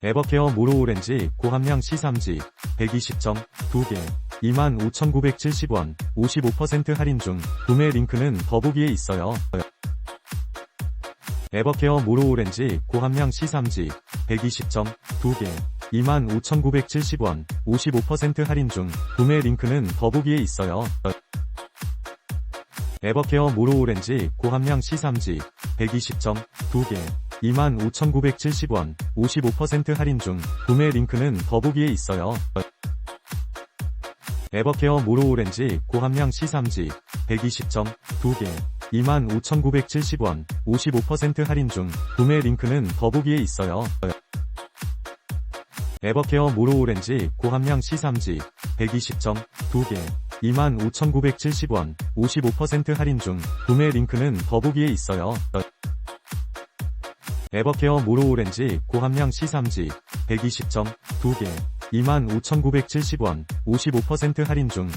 에버케어 무로오렌지 고함량 C3지 120점 2개 25,970원 55% 할인 중 구매 링크는 더보기에 있어요. 에버케어 무로오렌지 고함량 C3지 120점 2개 25,970원 55% 할인 중 구매 링크는 더보기에 있어요. 에버케어 무로오렌지 고함량 C3지 120점 2개 25,970원 55% 할인 중 구매 링크는 더보기에 있어요. 에버케어 무로오렌지 고함량 C3지 120점 2개 25,970원 55% 할인 중 구매 링크는 더보기에 있어요. 에버케어 무로오렌지 고함량 C3지 120점 2개 25,970원 55% 할인 중 구매 링크는 더보기에 있어요. 에버케어 무로오렌지 고함량 C3지 120점 2개 25,970원 55% 할인 중